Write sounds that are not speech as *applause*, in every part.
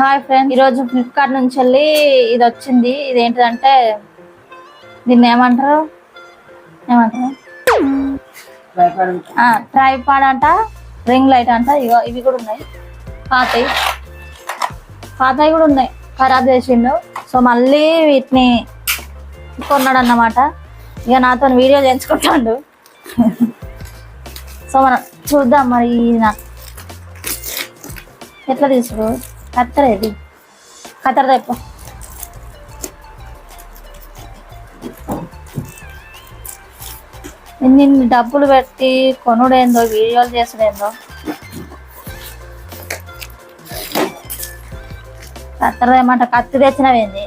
Hi friend ఈరోజు Flipkart నుంచి వెళ్ళి ఇది వచ్చింది. ఇది ఏంటిదంటే దీన్ని ఏమంటారు? ఏమంటారు? ట్రైపాడ్ అంట రింగ్ లైట్ అంట ఇగో ఇవి కూడా ఉన్నాయి. పాతవి పాతవి కూడా ఉన్నాయి. ఖరాబ్ చేసిండు. సో మళ్ళీ వీటిని కొన్నాడు అన్నమాట ఇక నాతో వీడియో చేయించుకుంటాడు. సో మనం చూద్దాం మరి నాకు ఎట్లా తీసుడు? కత్తెర ఇది. కత్తెర తెప్పు ఇన్ని డబ్బులు పెట్టి కొనుడేందో వీడియోలు చేసుడేందో. కత్తెర ఏమంట కత్తి తెచ్చినవేంది?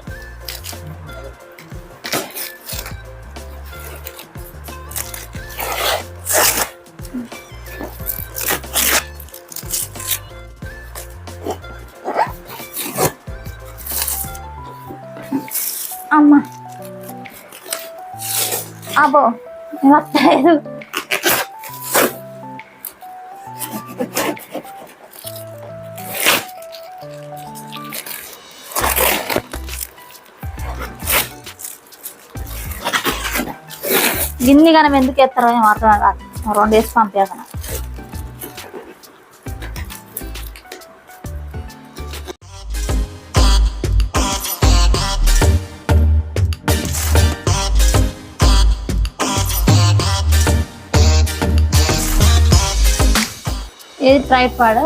అమ్మ. అబ్బో వస్తలేదు గిన్ని గనం ఎందుకు ఎత్తారో ఏం అర్థం కాదు. రెండు వేసి పంపేదన ఇది ట్రైపాడ్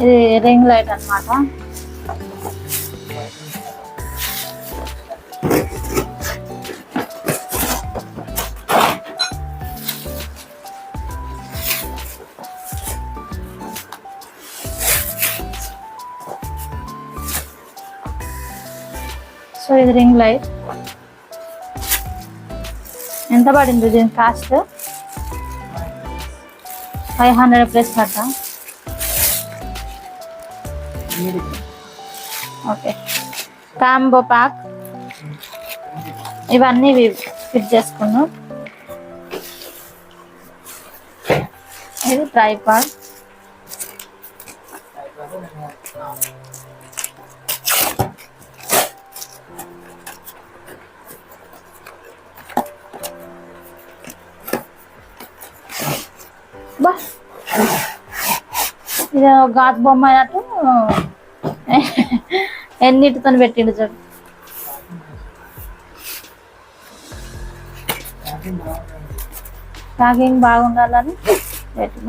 ఇది రింగ్ లైట్ అన్నమాట. సో ఇది రింగ్ లైట్. ఎంత పడింది దీని కాస్ట్? ఫైవ్ హండ్రెడ్ ప్లస్ అట్లా? ఓకే. Combo pack. ఇవన్నీ ఫిట్ చేసుకున్నాం. ఇది ట్రైపాడ్. బా ఇది ఒక గాజు బొమ్మ అయినట్టు ఎన్నిటితో పెట్టిండు చూడు. ప్యాకింగ్ బాగుండాలని పెట్టిన.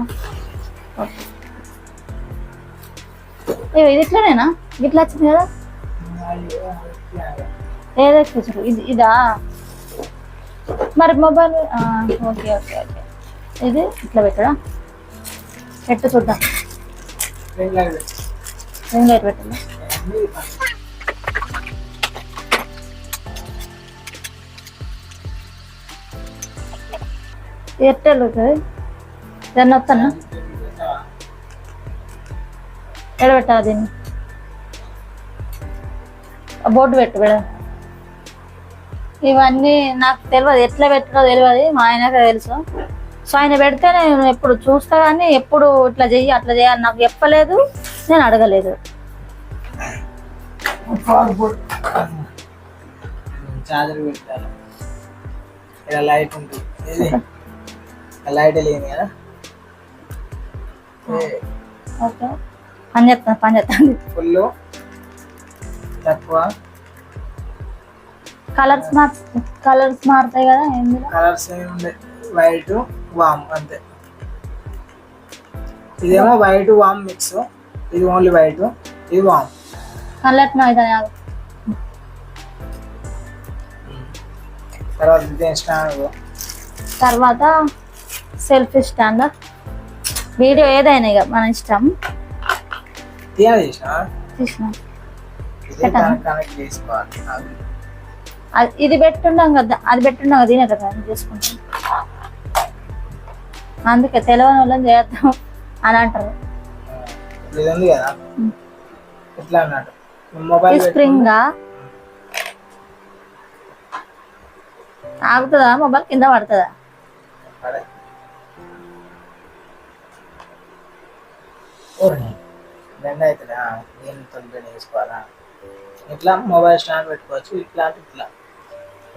ఇది ఇట్లానేనా? ఇట్లా వచ్చింది కదా? ఏదో ఇది ఇదా? మరి మొబైల్ ఓకే ఓకే ఓకే. ఇది ఇట్లా పెట్టడా ఎట్టు చూద్దాం. రింగ్ లైట్ పెట్టండి ఎయిర్టెల్ అవుతుంది? దాన్ని వస్తాను ఎక్కడ దీన్ని? బోర్డు పెట్టు మేడం ఇవన్నీ నాకు తెలియదు ఎట్లా పెట్టడో తెలియదు మా ఆయనకే తెలుసు. సో ఆయన పెడితే నేను ఎప్పుడు చూస్తా కానీ ఎప్పుడు ఇట్లా చెయ్యి అట్లా చేయాలి నాకు చెప్పలేదు. నేను అడగలేదు. చార్జర్ పెట్టారు ఇక్కడ లైట్ ఉంటుంది. ఇది లైట్ లేని కదా? ఓకే. పని చేస్తాను పని చేస్తాను ఫుల్ తక్కువ? కలర్స్ మార్ కలర్స్ మారుతాయి కదా కలర్స్ వైట్ వామ్ అంతే. ఇదేమో వైట్ వామ్ మిక్స్. ఇది ఓన్లీ వైట్. ఇది వామ్. తర్వాత ఇదే స్టాండ్ తర్వాత సెల్ఫీ స్టాండ్. వీడియో ఏదైనా ఇక మన ఇష్టం. తీయాలి చేసిన? తీసిన. ఇదే? కనెక్ట్ చేసుకోవాలి. పెట్టుండం కదా అది పెట్టుండం కదా దీనే కదా చేసుకుంటాం. అందుకే తెలియని వాళ్ళని చేద్దాం అని అంటారు. ఇది ఉంది కదా ఇట్లా అన్నట్టు? Mobile spring ఆగుతుందా? మొబైల్ కింద పడుతుందా? బెండ్ అవుతుందా? దీనితో బెండ్ వేసుకోవాలా ఇట్లా మొబైల్ స్టాండ్ పెట్టుకోవచ్చు ఇట్లా ఇట్లా.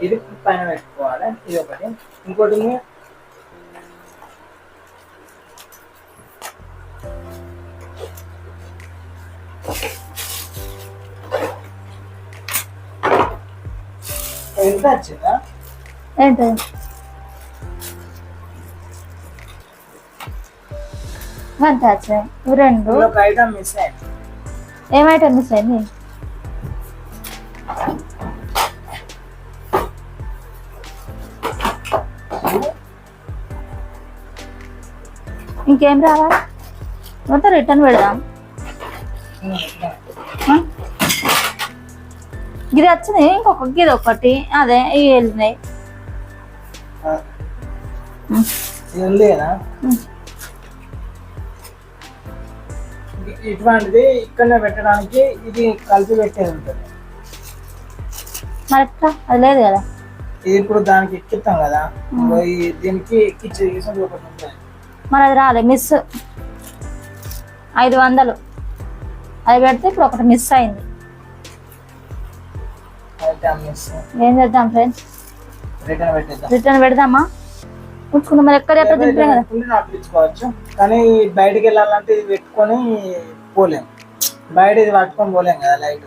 ఇది పైన పెట్టుకోవాలి ఇది ఒకటి. ఇంకోటి ఏంటి అంతే వచ్చాయి ఇవి రెండు ఐటమ్ మిస్ అయింది ఏమైతే మిస్ అయింది ఇంకేం రావాలి మొత్తం రిటర్న్ పెడదాం? ఇది వచ్చింది ఇంకొక ఇది ఒకటి అదే ఇవి వెళ్ళినాయి ఇటువంటిది ఇక్కడనే పెట్టడానికి ఇది కలిపి పెట్టేది ఉంటుంది. అది లేదు కదా? ఇది ఇప్పుడు దానికి ఎక్కిస్తాం కదా. దీనికి ఎక్కించి ఒకటి ఉంటుంది మరి అది రాలే మిస్ ఐదు వందలు. అది పెడితే ఇప్పుడు ఒకటి మిస్ అయింది. ఏం చేద్దాం ఫ్రెండ్స్ రిటర్న్ పెడదామా? ఉంచుకుందాం మరి ఎక్కడ ఎక్కడ దింపలే కదా? నడిపించుకోవచ్చు కానీ బయటికి వెళ్ళాలంటే ఇది పెట్టుకొని పోలేం. బయట ఇది పట్టుకొని పోలేం కదా లైట్.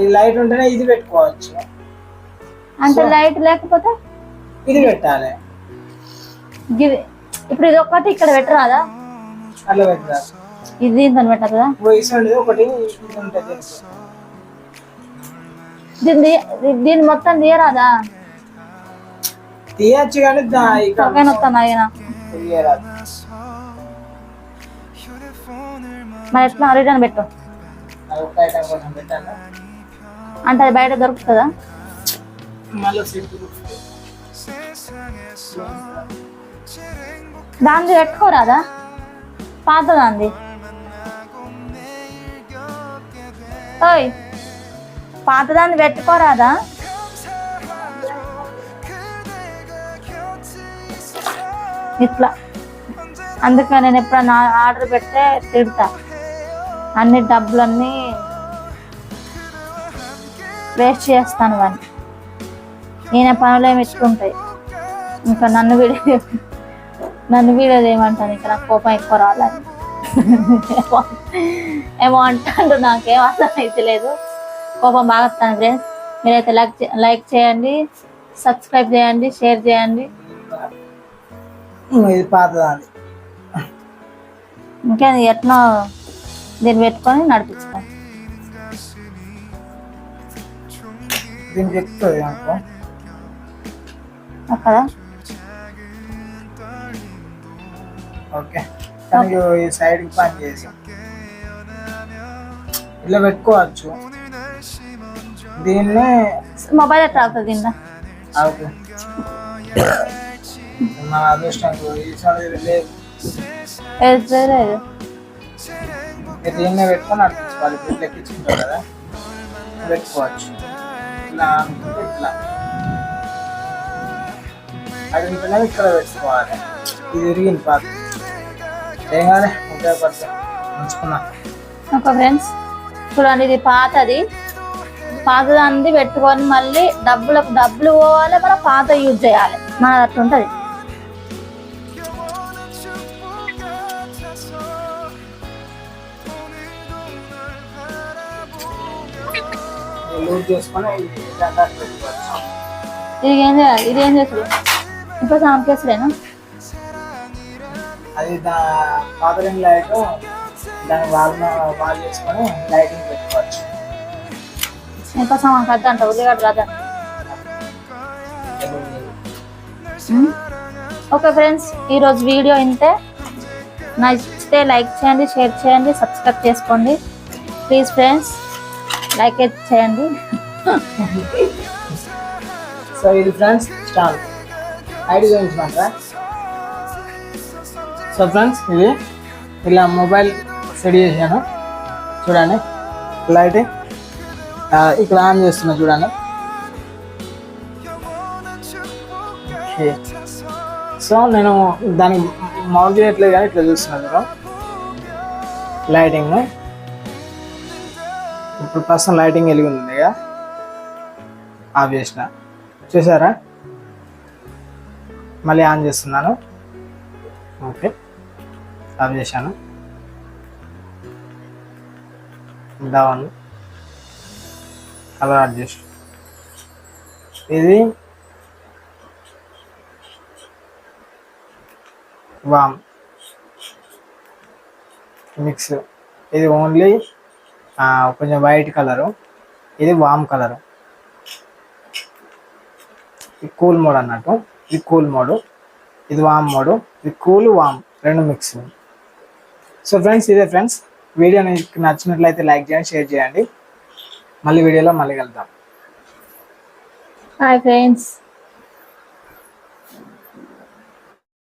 ఈ లైట్ ఉంటేనే ఇది పెట్టుకోవచ్చు. అంటే లైట్ లేకపోతే? ఇది పెట్టాలి. ఇప్పుడు ఇది ఒక్కటి ఇక్కడ పెట్టరాదా? అట్లా పెట్టాలి ఇది దీంతో పెట్టదు ఇసుంటిది ఒకటి ఉంటుంది దీన్ని దీన్ని మొత్తం తీయరాదా? తీయచ్చు కానీ తొక్కాయి వస్తాను ఆయన మరి ఎట్లా? రిటర్న్ పెట్టు. అంటే అది బయట దొరుకుతుందా? దాన్ని పెట్టుకోరాదా పాత దాంది ఓయ్. పాతదాన్ని పెట్టుకోరాదా? ఇట్లా. అందుకని నేను ఎప్పుడన్నా ఆర్డర్ పెడితే తిడతా. అన్ని డబ్బులన్నీ వేస్ట్ చేస్తాను వాడిని. ఈయన పనులు మెచ్చుకుంటాయి ఇంకా నన్ను వీడే *laughs* నన్ను వీడేది ఏమంటాను ఇంకా నాకు కోపం ఎక్కువ రావాలని. ఏమో- *laughs* ఏమో అంటాడు నాకేం అర్థం అయితే లేదు కోపం బాగా వస్తాను ఫ్రెండ్స్ మీరైతే లైక్ లైక్ చేయండి సబ్స్క్రైబ్ చేయండి షేర్ చేయండి. ఇది పాతదాన్ని ఇంకా ఎట్నో దీన్ని పెట్టుకొని నడిపించుతాను దీనికి ఎక్కుతుంది అనుకో. అక్కడ ఓకే. కానీ ఈ సైడ్కి పని చేసాం. ఇలా పెట్టుకోవచ్చు. దీన్ని మొబైల్ ఎట్లా అవుతుంది కింద ఓకే మన అదృష్టం లేదు లేదు దీన్నే పెట్టుకొని ఇప్పుడు కదా. పెట్టుకోవచ్చు. ఇలా అనుకుంటే ఇట్లా. అది ఉంటేనే ఇక్కడ పెట్టుకోవాలి. ఇది విరిగింది పాత ఏం కాదు ఉపయోగపడతాయి ఉంచుకున్నా. ఫ్రెండ్స్ చూడండి ఇది పాతది. పాతదాన్ని పెట్టుకొని మళ్ళీ డబ్బులకు డబ్బులు పోవాలి మన పాత యూజ్ చేయాలి. మన అట్లా ఇది ఏం చేయాలి ఇది ఏం చేస్తుంది ఇప్పుడు సాంకేసులేనా అది దా పాత రింగ్ లైట్ దాన్ని వాళ్ళ వాళ్ళు చేసుకొని లైటింగ్ పెట్టుకోవచ్చు. ఇంకా సామాన్ కద్ద అంట ఉల్లిగడ్డ కద్ద ఓకే ఫ్రెండ్స్ ఈరోజు వీడియో ఇంతే. నచ్చితే లైక్ చేయండి షేర్ చేయండి సబ్స్క్రైబ్ చేసుకోండి. ప్లీజ్ ఫ్రెండ్స్ లైక్ చేయండి. సో ఇది ఫ్రెండ్స్ స్టాండ్ ఐడి చూపించమంటారా సో ఫ్రెండ్స్ ఇది ఇలా మొబైల్ సెట్ చేశాను. చూడండి లైట్. ఇక్కడ ఆన్ చేస్తున్నా చూడండి. సో నేను దానికి మౌంట్ చేయట్లేదు కానీ ఇట్లా చూస్తున్నాను లైటింగ్ ఇప్పుడు ప్రస్తుతం లైటింగ్ వెలిగి ఉంది కదా. ఆఫ్ చేసిన. చూసారా? మళ్ళీ ఆన్ చేస్తున్నాను. ఓకే. ఆఫ్ చేశాను. Down colour adjust. ఇది వామ్. మిక్స్ ఇది ఓన్లీ కొంచెం వైట్ కలరు. ఇది వామ్ కలరు. ఇది కూల్ మోడ్ అన్నట్టు. ఇది కూల్ మోడు. ఇది వామ్ మోడు. ఇది కూల్ వామ్. రెండు మిక్స్ సో ఫ్రెండ్స్ ఇదే ఫ్రెండ్స్. వీడియో మీకు నచ్చినట్లయితే లైక్ చేయండి షేర్ చేయండి. మళ్ళీ వీడియోలో మళ్ళీ కలుద్దాం. Hi friends